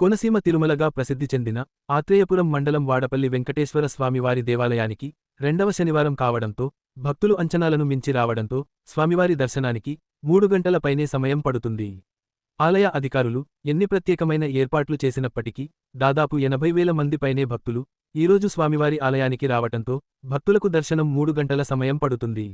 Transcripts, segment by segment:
కోనసీమ తిరుమలగా ప్రసిద్ధి చెందిన ఆత్రేయపురం మండలం వాడపల్లి వెంకటేశ్వర స్వామివారి దేవాలయానికి రెండవ శనివారం కావడంతో భక్తులు అంచనాలను మించి రావడంతో స్వామివారి దర్శనానికి మూడు గంటలపైనే సమయం పడుతుంది. ఆలయ అధికారులు ఎన్ని ప్రత్యేకమైన ఏర్పాట్లు చేసినప్పటికీ దాదాపు ఎనభై వేల మంది పైనే భక్తులు ఈరోజు స్వామివారి ఆలయానికి రావటంతో భక్తులకు దర్శనం మూడు గంటల సమయం పడుతుంది.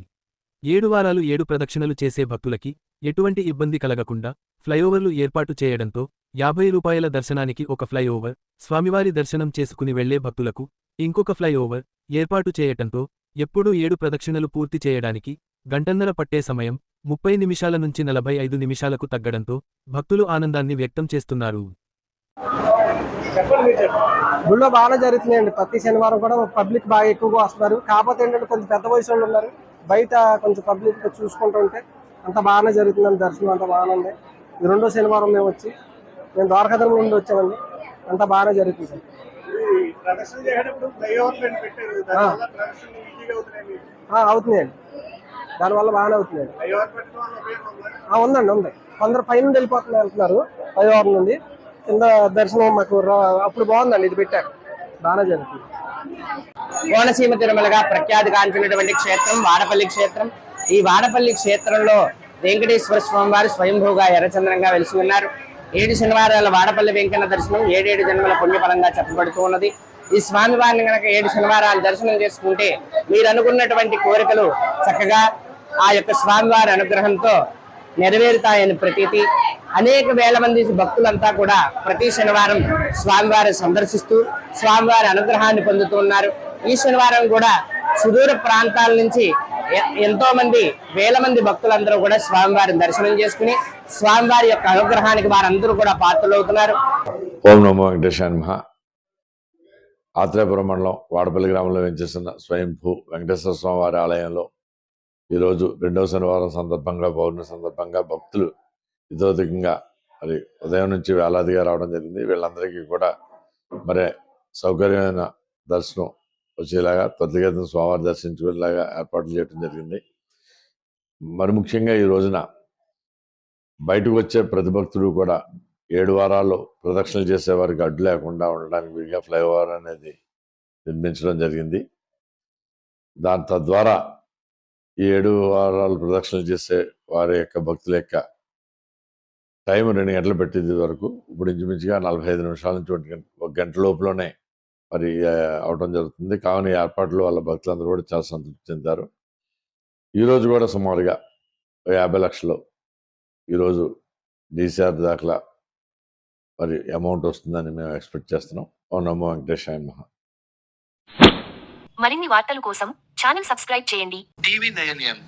ఏడు వారాలు ఏడు ప్రదక్షిణలు చేసే భక్తులకి ఎటువంటి ఇబ్బంది కలగకుండా ఫ్లైఓవర్లు ఏర్పాటు చేయడంతో యాభై రూపాయల దర్శనానికి ఒక ఫ్లైఓవర్ స్వామివారి దర్శనం చేసుకుని వెళ్ళే భక్తులకు ఇంకొక ఫ్లైఓవర్ ఏర్పాటు చేయటంతో ఎప్పుడూ ఏడు ప్రదక్షిణలు పూర్తి చేయడానికి గంటన్నర పట్టే సమయం ముప్పై నిమిషాల నుంచి నలభై ఐదు నిమిషాలకు తగ్గడంతో భక్తులు ఆనందాన్ని వ్యక్తం చేస్తున్నారు. గుళ్ళో బాగా జరుగుతున్నాయండి. ప్రతి శనివారం కూడా పబ్లిక్ బాగా ఎక్కువగా వస్తున్నారు. కాకపోతే ఏంటంటే కొంచెం పెద్ద వయసు వాళ్ళు ఉన్నారు. బయట కొంచెం పబ్లిక్ చూసుకుంటూ ఉంటే అంత బాగానే జరుగుతుందండి దర్శనం అంత బాగానే ఉంది. రెండో శనివారం మేము వచ్చి మేము ద్వారకాధరం నుండి వచ్చామండి అంత బాగానే జరుగుతుంది. సార్ అవుతున్నాయండి. దానివల్ల బాగానే అవుతున్నాయండి. ఫ్లైఓవర్ పెట్టడం వల్ల ఉపయోగం ఉందా? ఆ, ఉందండి ఉంది. కొందరు పై నుండి వెళ్ళిపోతున్నారు వెళ్తున్నారు పైవారం నుండి. కింద దర్శనం మాకు రా- అప్పుడు బాగుందండి ఇది పెట్టారు. బాగానే జరుగుతుంది. కోనసీమ తిరుమలగా ప్రఖ్యాతి గాంచినటువంటి క్షేత్రం వాడపల్లి క్షేత్రం. ఈ వాడపల్లి క్షేత్రంలో వెంకటేశ్వర స్వామి వారు స్వయంభూగా ఎర్రచంద్రంగా వెలిసి ఉన్నారు. ఏడు శనివారాల వాడపల్లి వెంకన్న దర్శనం ఏడేడు జన్మల పుణ్యఫలంగా చెప్పబడుతూ ఉన్నది. ఈ స్వామివారిని గనక ఏడు శనివారాలు దర్శనం చేసుకుంటే మీరు అనుకున్నటువంటి కోరికలు చక్కగా ఆ యొక్క స్వామివారి అనుగ్రహంతో నెరవేరుతాయని ప్రతీతి. అనేక వేల మంది భక్తులంతా కూడా ప్రతి శనివారం స్వామివారిని సందర్శిస్తూ స్వామివారి అనుగ్రహాన్ని పొందుతూ ఉన్నారు. ఈ శనివారం కూడా సుదూర ప్రాంతాల నుంచి ఎంతో మంది వేల మంది భక్తులందరూ కూడా స్వామివారిని దర్శనం చేసుకుని స్వామివారి యొక్క అనుగ్రహానికి వారందరూ కూడా పాత్రలవుతున్నారు. ఓం నమో వెంకటేశ్వర నమః. ఆత్రేయపురం మండలం వాడపల్లి గ్రామంలో వెంచేస్తున్న స్వయంభూ వెంకటేశ్వర స్వామి వారి ఆలయంలో ఈరోజు రెండవ శనివారం సందర్భంగా పౌర్ణమి సందర్భంగా భక్తులు ఇతోధికంగా మరి ఉదయం నుంచి వేలాదిగా రావడం జరిగింది. వీళ్ళందరికీ కూడా మరి సౌకర్యమైన దర్శనం వచ్చేలాగా త్వరితగతిన స్వామివారి దర్శించుకునేలాగా ఏర్పాట్లు చేయడం జరిగింది. మరి ముఖ్యంగా ఈ రోజున బయటకు వచ్చే ప్రతి భక్తుడు కూడా ఏడు వారాలు ప్రదక్షిణలు చేసే వారికి అడ్డు లేకుండా ఉండడానికి వీలుగా ఫ్లైఓవర్ అనేది నిర్మించడం జరిగింది. దాని తద్వారా ఈ ఏడు వారాలు ప్రదక్షిణలు చేసే వారి యొక్క భక్తుల యొక్క టైం రెండు గంటలు పెట్టింది వరకు. ఇప్పుడు ఇంచుమించుగా నలభై ఐదు నిమిషాల నుంచి ఒక గంట లోపులోనే మరి అవడం జరుగుతుంది. కావున ఈ ఏర్పాట్లు వాళ్ళ భక్తులందరూ కూడా చాలా సంతృప్తి చెందారు. ఈరోజు కూడా సుమారుగా యాభై లక్షలు ఈరోజు డీసీఆర్ దాఖలా మరి అమౌంట్ వస్తుందని మేము ఎక్స్పెక్ట్ చేస్తున్నాం. ఓ నమో వెంకటేశాయ మహా మరిన్ని వార్తల కోసం ఛానల్ సబ్స్క్రైబ్ చేయండి. TV nine M